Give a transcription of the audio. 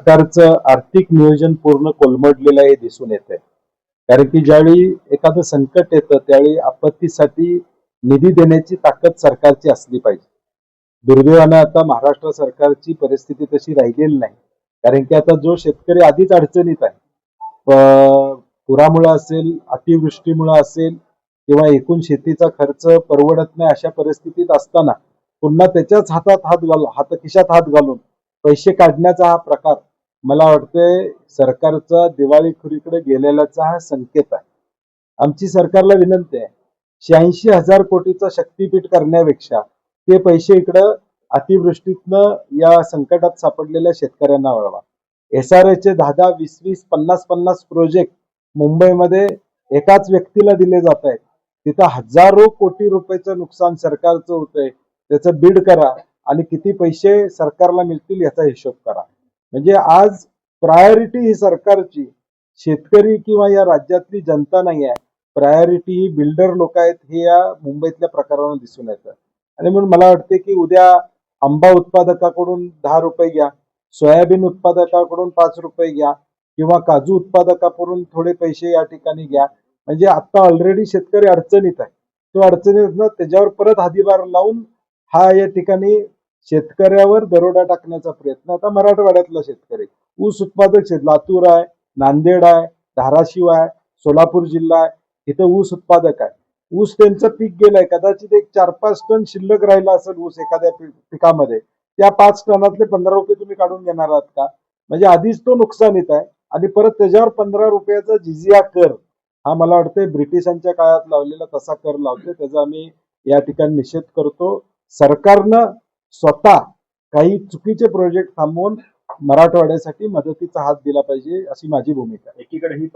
सरकारचं आर्थिक नियोजन पूर्ण कोलमडलेलं हे दिसून येत आहे कारण की ज्यावेळी एखादं संकट येतं त्यावेळी आपत्तीसाठी निधी देण्याची ताकद सरकारची असली पाहिजे. दुर्दैवानं आता महाराष्ट्र सरकारची परिस्थिती तशी राहिलेली नाही. कारण की आता जो शेतकरी आधीच अडचणीत आहे पुरामुळं असेल अतिवृष्टीमुळं असेल किंवा एकूण शेतीचा खर्च परवडत नाही अशा परिस्थितीत असताना पुन्हा त्याच्याच हातात हात घालून हात खिशात हात घालून पैसे काढण्याचा हा प्रकार मला वाटतंय सरकारचा दिवाळीखोरीकडे गेलेल्याचा हा संकेत आहे. आमची सरकारला विनंती आहे शहाऐंशी हजार कोटीचा शक्तीपीठ करण्यापेक्षा ते पैसे इकडं अतिवृष्टीतनं या संकटात सापडलेल्या शेतकऱ्यांना वळवा. एस आर चे दहा दहा वीस वीस पन्नास पन्नास प्रोजेक्ट मुंबईमध्ये एकाच व्यक्तीला दिले जात आहेत. तिथं हजारो कोटी रुपयाचं नुकसान सरकारचं होतंय त्याचं बीड करा आणि किती पैसे सरकारला मिळतील याचा हिशोब करा. म्हणजे आज प्रायोरिटी ही सरकारची शेतकरी किंवा या राज्यातली जनता नाही आहे. प्रायोरिटी ही बिल्डर लोक आहेत हे या मुंबईतल्या प्रकारानं दिसून येतं. आणि म्हणून मला वाटते की उद्या आंबा उत्पादकाकडून दहा रुपये घ्या सोयाबीन उत्पादकाकडून पाच रुपये घ्या किंवा काजू उत्पादकाकडून थोडे पैसे या ठिकाणी घ्या. म्हणजे आता ऑलरेडी शेतकरी अडचणीत आहे. तो अडचणीत ना त्याच्यावर परत हादीबार लावून हा या ठिकाणी शेतकऱ्यावर दरोडा टाकण्याचा प्रयत्न. आता मराठवाड्यातला शेतकरी. ऊस उत्पादक शेत लातूर आहे नांदेड आहे धाराशिव आहे सोलापूर जिल्हा आहे इथं ऊस उत्पादक आहे. ऊस त्यांचं पीक गेलंय. कदाचित एक चार पाच टन शिल्लक राहिला असेल ऊस एखाद्या पिकामध्ये. त्या पाच टनातले पंधरा रुपये तुम्ही काढून घेणार आहात का? म्हणजे आधीच तो नुकसानीत आहे. आणि परत त्याच्यावर पंधरा रुपयाचा जिजिया कर. हा मला वाटतंय ब्रिटिशांच्या काळात लावलेला तसा कर लावतोय. त्याचा आम्ही या ठिकाणी निषेध करतो. सरकारनं स्वतः काही चुकीचे प्रोजेक्ट थांबवून मराठवाड्यासाठी मदतीचा हात दिला पाहिजे अशी माझी भूमिका एकीकडे ही